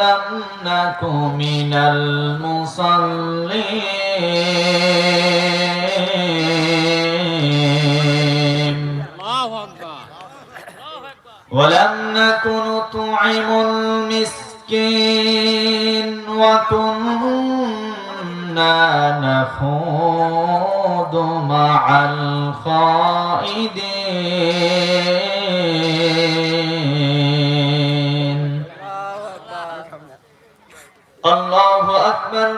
لم نك من المصلين ولم نك نطعم المسكين وكنا نخوض مع الخائدين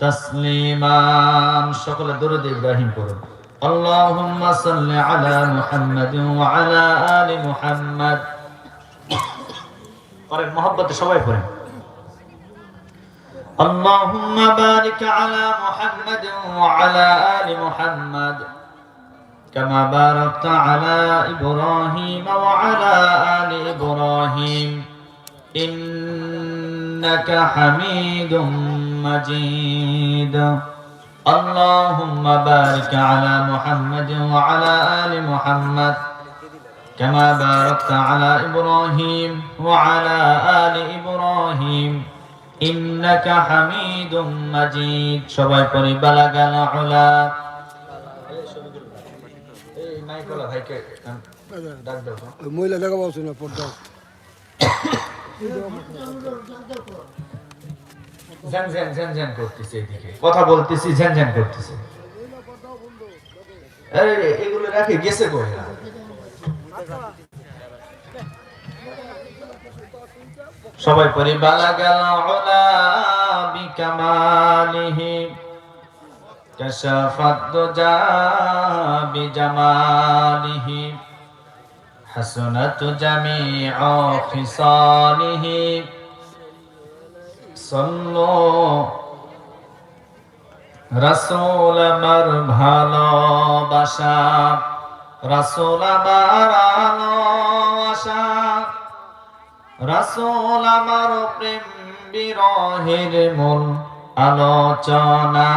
تسليما شكرا درود إبراهيم قرب اللهم صل على محمد وعلى آل محمد পরেন মহব্বতে সবাই পড়েন اللهم بارك على محمد وعلى آل محمد كما باركت على إبراهيم وعلى آل إبراهيم إنك حميد مجيد اللهم بارك على محمد وعلى آل محمد كما باركت على إبراهيم وعلى آل إبراهيم إنك حميد مجيد সবাই পড়ি بلغ العلا এই মাইকওয়ালা ভাইকে ডাক দাও তো। ওই মহিলা দেখা পাচ্ছ না পর্দা ঝ্যান ঝ্যানঝ্যান ঝ্যানঝ্যান করতেছে এদিকে। কথা বলতেছি ঝ্যানঝ্যান করতেছে। আরে এগুলো রাখে, গেছে কই? সবাই পরে বালা গেল বিকামালিহি কশফাদ বিজামালিহি হাসনাত জামিউ খিসালিহি সল্লো। মর ভালো বাসা। রাসুল মারালো আশা। রাসুল মর প্রেম বিরহের মূল আলোচনা।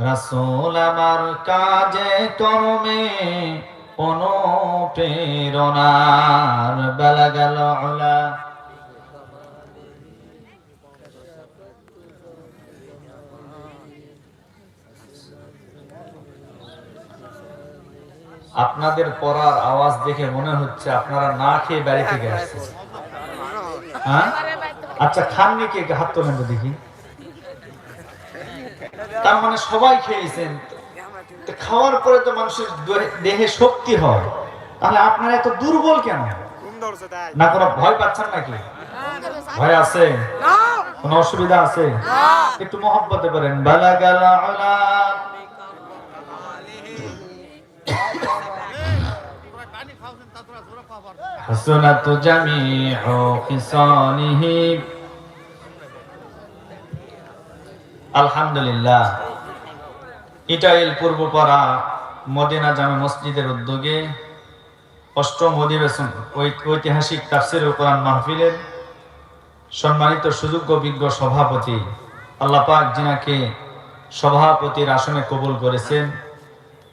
রাসুল মর কাজে কর্মে প্রেরণার বেলা গেল আলা আপনাদের পড়ার আওয়াজ দেখে মনে হচ্ছে আপনারা না খেয়ে বাড়ি থেকে আসছেন। হ্যাঁ? আচ্ছা খাননি কে? হাত তোলেন দেখি। তার মানে সবাই খেয়েছেন। খাওয়ার পরে তো মানুষের দেহে- দেহে শক্তি হয়। তাহলে আপনারা এত দুর্বল কেন? না কোনো ভয় পাচ্ছেন নাকি? ভয় আছে? কোনো অসুবিধা আছে? একটু মহব্বতে করেন বালা গালা আলা حسنت جميع خصاله আলহামদুলিল্লাহ ইটাইল পূর্বপাড়া মদিনা জামে মসজিদের উদ্যোগে অষ্টম অধিবেশন ঐ- ঐতিহাসিক তাফসিরুল কোরআন মাহফিলের সম্মানিত সুযোগ্য বিজ্ঞ সভাপতি আল্লাহ পাক জিনাকে সভাপতির আসনে কবুল করেছেন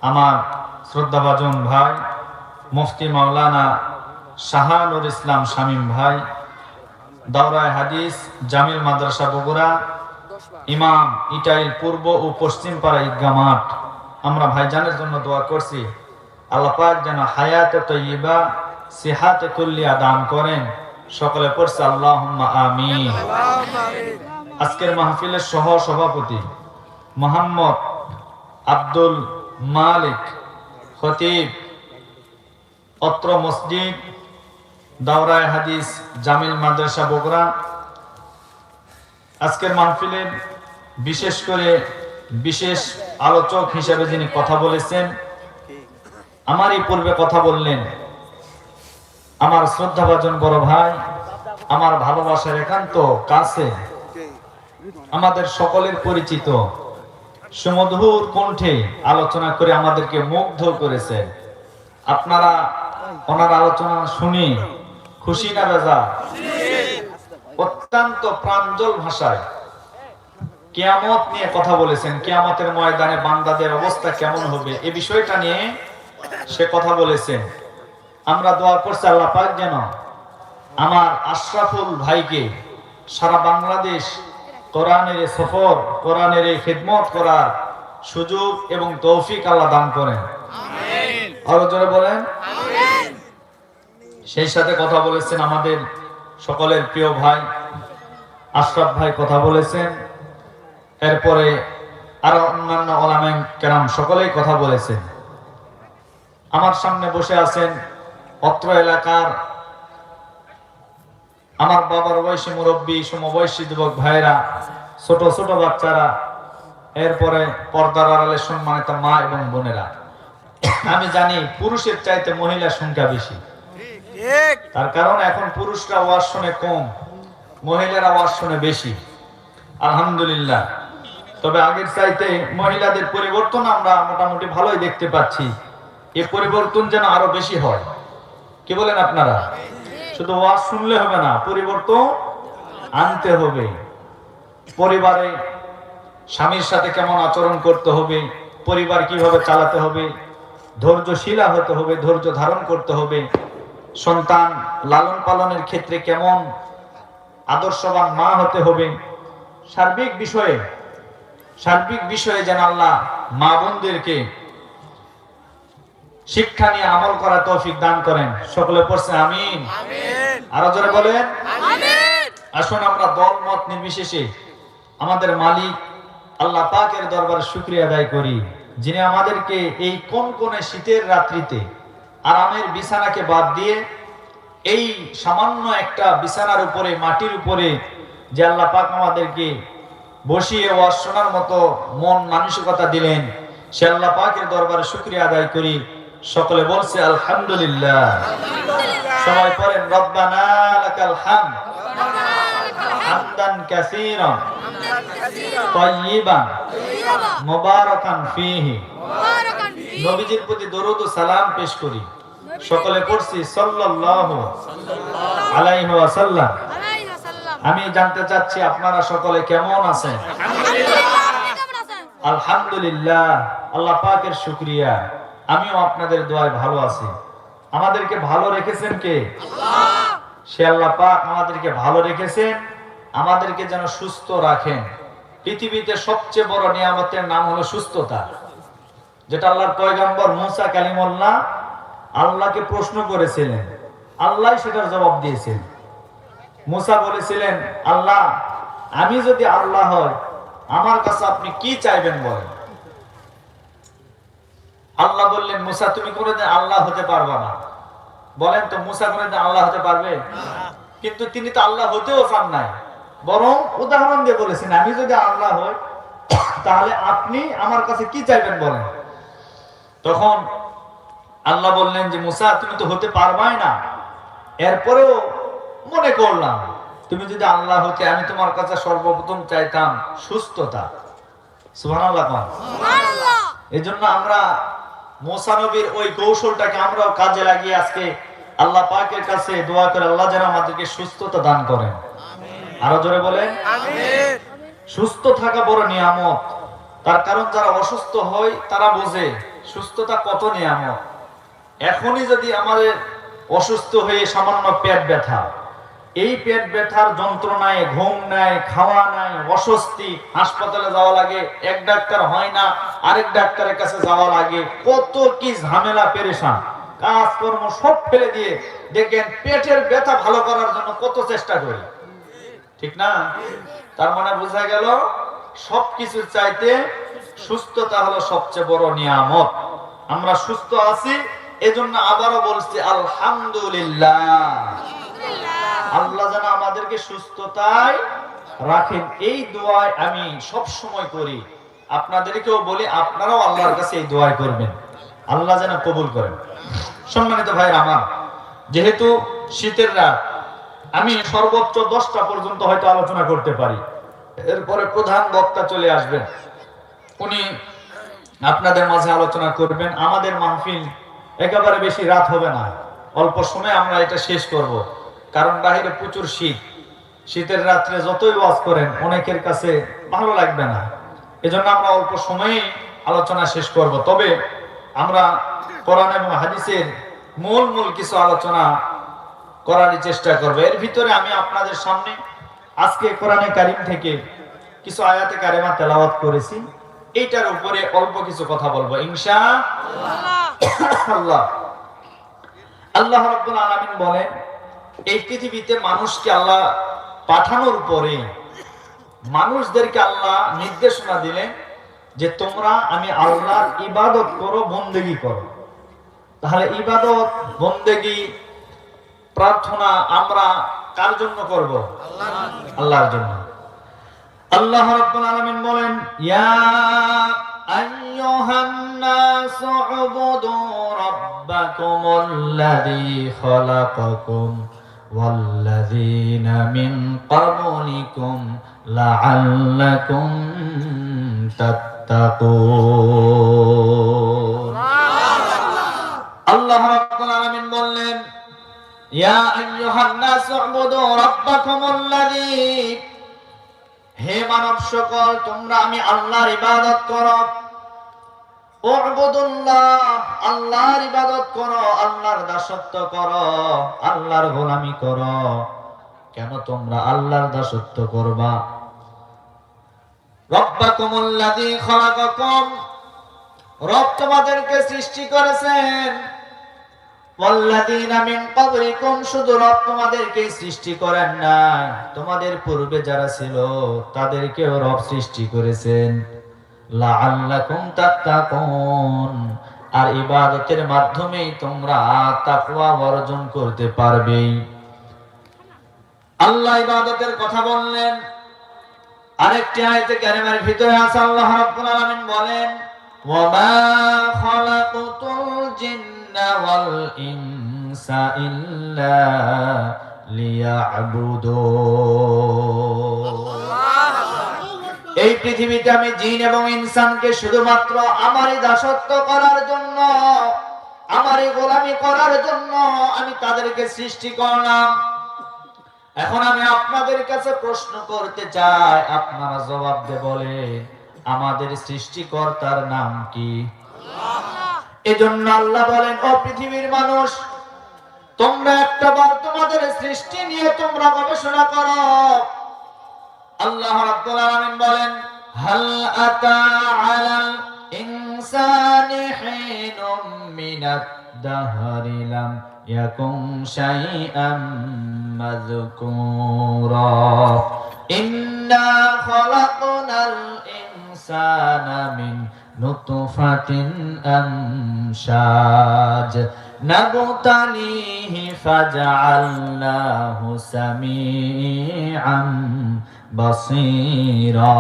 আমার শ্রদ্ধাভাজন ভাই মুফতি মাওলানা শাহানুর ইসলাম শামীম ভাই, দাওরায় হাদিস, জামিল মাদ্রাসা বগুড়া, ইমাম ইটাইল পূর্ব ও পশ্চিম পাড়া ঈদগাহ মাঠ। আমরা ভাইজানের জন্য দোয়া করছি, আল্লাহ পাক যেন হায়াতে তৈবা সিহাতে কুল্লিয়া দান করেন। সকলে পড়ছে আল্লাহুম্মা আমিন। আজকের মাহফিলের সহ সভাপতি মোহাম্মদ আব্দুল মালিক খতিব, অত্র মসজিদ দাওরায় হাদিস, জামিল মাদ্রাসা বগুড়া। আজকের মাহফিলের বিশেষ করে বিশেষ আলোচক হিসেবে যিনি কথা বলেছেন, আমারই পূর্বে কথা বললেন আমার শ্রদ্ধাভাজন বড় ভাই, আমার ভালোবাসার একান্ত কাছে, আমাদের সকলের পরিচিত সুমধুর কণ্ঠে আলোচনা করে আমাদেরকে মুগ্ধ করেছেন। আপনারা ওনার আলোচনা শুনি খুশি না রাজা অত্যন্ত প্রাঞ্জল ভাষায়। কেয়ামত নিয়ে কথা বলেছেন। কেয়ামতের ময়দানে বান্দাদের অবস্থা কেমন হবে? এ বিষয়টা নিয়ে সে কথা বলেছেন। আমরা দোয়া করছি আল্লাহ পাক যেন আমার আশরাফুল ভাইকে সারা বাংলাদেশ কোরআনের সফর, কোরআনের এই খেদমত করার সুযোগ এবং তৌফিক আল্লাহ দান করেন। আরও জোরে বলেন। সেই সাথে কথা বলেছেন আমাদের সকলের প্রিয় ভাই, আশরাফ ভাই কথা বলেছেন। এরপরে আরও অন্যান্য ওলামেন কেরাম সকলেই কথা বলেছেন। আমার সামনে বসে আছেন অত্র এলাকার আমার বাবার বয়সী মুরব্বী, সমবয়সী যুবক ভাইরা ছোট ছোট বাচ্চারা, এরপরে পর্দার আড়ালে সম্মানিত মা এবং বোনেরা। আমি জানি পুরুষের চাইতে মহিলার সংখ্যা বেশি। তার কারণ এখন পুরুষরা ওয়াজ শুনে কম, মহিলারা ওয়াজ শুনে বেশি। আলহামদুলিল্লাহ। তবে আগের চাইতে মহিলাদের পরিবর্তন আমরা মোটামুটি ভালোই দেখতে পাচ্ছি। এই পরিবর্তন যেন আরও বেশি হয়। কি বলেন আপনারা? শুধু ওয়াজ শুনলে হবে না, পরিবর্তন আনতে হবে। পরিবারে স্বামীর সাথে কেমন আচরণ করতে হবে, পরিবার কীভাবে চালাতে হবে, ধৈর্যশীলা হতে হবে, ধৈর্য ধারণ করতে হবে। সন্তান লালন পালনের ক্ষেত্রে কেমন আদর্শবান মা হতে হবে? সার্বিক বিষয়ে সার্বিক বিষয়ে যেন আল্লাহ মা বোনদেরকে শিক্ষা নিয়ে আমল করা তৌফিক দান করেন। সকলে পড়ছে আমিন। আরও জোরে বলেন। আসুন আমরা দল মত নির্বিশেষে আমাদের মালিক আল্লাহ পাকের দরবারে শুক্রিয়া আদায় করি যিনি আমাদেরকে এই কোন কোনে শীতের রাত্রিতে আরামের বিছানাকে বাদ দিয়ে এই সামান্য একটা বিছানার উপরে মাটির উপরে যে আল্লাহ পাক আমাদেরকে বসিয়ে ওয়াজ শোনার মতো মন মানসিকতা দিলেন সে আল্লাহ পাকের দরবারে শুক্রিয়া আদায় করি। সকলে বলছে আলহামদুলিল্লাহ। সবাই পড়েন রব্বানা লাকাল হামদ হামদান কাসীরান তাইয়িবান মুবারাকান ফীহি নবীজির প্রতি দরুদ ও সালাম পেশ করি। সকলে পড়ছি সাল্লাল্লাহু আলাইহি ওয়াসাল্লাম। আমি জানতে চাচ্ছি আপনারা সকলে কেমন আছেন? আলহামদুলিল্লাহ, আল্লাহ পাকের শুকরিয়া। আমিও আপনাদের দোয়ায় ভালো আছি। আমাদেরকে ভালো রেখেছেন কে? সে আল্লাহ পাক আমাদেরকে ভালো রেখেছেন, আমাদেরকে যেন সুস্থ রাখেন। পৃথিবীতে সবচেয়ে বড় নিয়ামতের নাম হলো সুস্থতা। যেটা আল্লাহর পয়গম্বর মুসা কালিমুল্লাহ আল্লাহকে প্রশ্ন করেছিলেন। আল্লাহ সেটার জবাব দিয়েছেন। মুসা বলেছিলেন, আল্লাহ, আমি যদি আল্লাহ হয় আমার কাছে আপনি কি চাইবেন বলেন? আল্লাহ বললেন, মুসা, তুমি কোনোদিন আল্লাহ হতে পারবা না। বলেন তো, মুসা কোনোদিন আল্লাহ হতে পারবে? কিন্তু তিনি তো আল্লাহ হতেও চান নাই। বরং উদাহরণ দিয়ে বলেছেন, আমি যদি আল্লাহ হই, তাহলে আপনি আমার কাছে কি চাইবেন বলেন? তখন আল্লাহ বললেন যে মুসা তুমি তো হতে পারবাই না। এরপরেও মনে করলাম তুমি যদি আল্লাহ হতে আমি তোমার কাছে সর্বপ্রথম চাইতাম সুস্থতা। এই জন্য আমরা মোসা নবীর ওই কৌশলটাকে আমরাও কাজে লাগিয়ে আজকে আল্লাহ পাকের কাছে দোয়া করে আল্লাহ যেন আমাদেরকে সুস্থতা দান করেন। আরও জোরে বলেন। সুস্থ থাকা বড় নিয়ামত। তার কারণ যারা অসুস্থ হয় তারা বোঝে সুস্থতা কত নিয়ামত? এখনই যদি আমাদের অসুস্থ হয়ে সামান্য পেট ব্যথা, এই পেট ব্যথার যন্ত্রণায়, ঘুম নাই, খাওয়া নাই, অস্বস্তি, হাসপাতালে যাওয়া লাগে, এক ডাক্তার হয় না, আরেক ডাক্তারের কাছে যাওয়া লাগে, কত কি ঝামেলা, পেরেশান। কাজকর্ম সব ফেলে দিয়ে দেখেন পেটের ব্যথা ভালো করার জন্য কত চেষ্টা করি। ঠিক না? তার মানে বোঝা গেল সবকিছু চাইতে সুস্থতা হলো সবচেয়ে বড় নিয়ামত। আমরা সুস্থ আছি, এজন্য আবারও বলছি, আলহামদুলিল্লাহ। আল্লাহ যেন আমাদেরকে সুস্থতায় রাখেন, এই দোয়ায় আমি সব সময় করি। আপনাদেরকেও বলি, আপনারাও আল্লাহর কাছে এই দোয়াই করবেন। আল্লাহ যেন কবুল করেন। সম্মানিত ভাই আমার, যেহেতু শীতের রাত, আমি সর্বোচ্চ দশটা পর্যন্ত হয়তো আলোচনা করতে পারি। এরপরে প্রধান বক্তা চলে আসবেন। উনি আপনাদের মাঝে আলোচনা করবেন। আমাদের মাহফিল একেবারে বেশি রাত হবে না। অল্প সময় আমরা এটা শেষ করব। কারণ বাহিরে প্রচুর শীত। শীতের রাত্রে যতই ওয়াজ করেন, অনেকের কাছে ভালো লাগবে না। এজন্য আমরা অল্প সময়েই আলোচনা শেষ করব। তবে আমরা কোরআন এবং হাদিসের মূল মূল কিছু আলোচনা করার চেষ্টা করব। এর ভিতরে আমি আপনাদের সামনে আজকে কোরআনে কারিম থেকে কিছু আয়াতে কারিমা তেলাওয়াত করেছি। এইটার উপরে অল্প কিছু কথা বলব, ইনশা আল্লাহ। আল্লাহ। রাব্বুল আলামিন বলেন, এই পৃথিবীতে মানুষকে আল্লাহ পাঠানোর পরে মানুষদেরকে আল্লাহ নির্দেশনা দিলেন যে তোমরা আমি আল্লাহর ইবাদত করো, বন্দেগি করো। তাহলে ইবাদত, বন্দেগি প্রার্থনা আমরা কার জন্য করব? আল্লাহর জন্য। আল্লাহ রাব্বুল আলামিন বলেন ইয়া আইয়ুহান নাসু উবুদু রাব্বাকুমুল্লাযী খালাকাকুম والذين من قبلكم لعلكم تتقون আল্লাহ রাব্বুল আলামিন বললেন ইয়া আইয়ুহান নাস উবুদু রাব্বাকুমুল্লাযী হে মানব সকল, তোমরা আমি আল্লাহর ইবাদত করো। আল্লাহর ইবাদত করো, আল্লাহর দাসত্ব করো, আল্লাহর গোলামি করো। কেন তোমরা আল্লাহর দাসত্ব করবা? রব্বাকুমুল্লাযী খালাকাকুম, রব তোমাদেরকে সৃষ্টি করেছেন। তোমাদের পূর্বে যারা ছিল তাদেরকেও রব সৃষ্টি করেছেন। আর ইবাদতের মাধ্যমেই তোমরা অর্জন করতে পারবে। আল্লাহ ইবাদতের কথা বললেন। আরেকটি আয়াতে কারিমার ভিতরে আছে, আল্লাহ রাব্বুল আলামিন বলেন খালাকতুল জিন্না ওয়াল ইনসা ইল্লা এই পৃথিবীতে আমি জিন এবং ইনসানকে শুধুমাত্র আমারই দাসত্ব করার জন্য, আমারই গোলামি করার জন্য আমি তাদেরকে সৃষ্টি করলাম। এখন আমি আপনাদের কাছে প্রশ্ন করতে চাই, আপনারা জবাব দে বলে আমাদের সৃষ্টিকর্তার নাম কি? এজন্য আল্লাহ বলেন, ও পৃথিবীর মানুষ, তোমরা একটা বার তোমাদের সৃষ্টি নিয়ে তোমরা গবেষণা করো। আল্লাহ রাব্বুল আলামিন বলেন, হাল আতা ইনসানি হিনুম মিনাদ দাহরি ইয়াকুম শাইআম মাযকুরা ইন্না খালাকনাল ইনসানা মিন নুতফাতিন আমশাজ নাবতালিহি ফাজআলনাহু সামিআম বাসীরা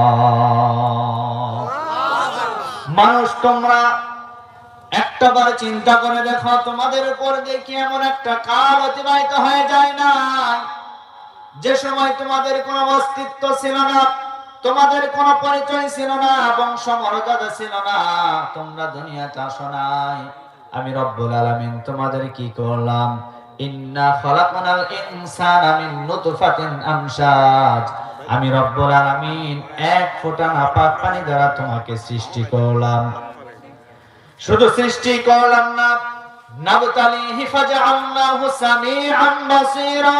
মানুষ, তোমরা একটা বার চিন্তা করে দেখো, তোমাদের উপর দেখি এমন একটা কাল অতিবাহিত হয়ে যায় না। যে সময় তোমাদের কোনো অস্তিত্ব ছিল না তোমাদের কোনো পরিচয় ছিল না বংশ মর্যাদা ছিল না, তোমরা দুনিয়াতে আসো নাই। আমি রব্বুল আলামিন তোমাদের কি করলাম? ইন্না খালাকনাল ইনসানা মিন নুতফাতিন আমশাজ। আমি রব্বুল আলামিন এক ফোঁটা নাপাক পানি দ্বারা তোমাকে সৃষ্টি করলাম। শুধু সৃষ্টি করলাম না, নাবতালি হিফাজা আল্লাহু সামিআন বাসীরা।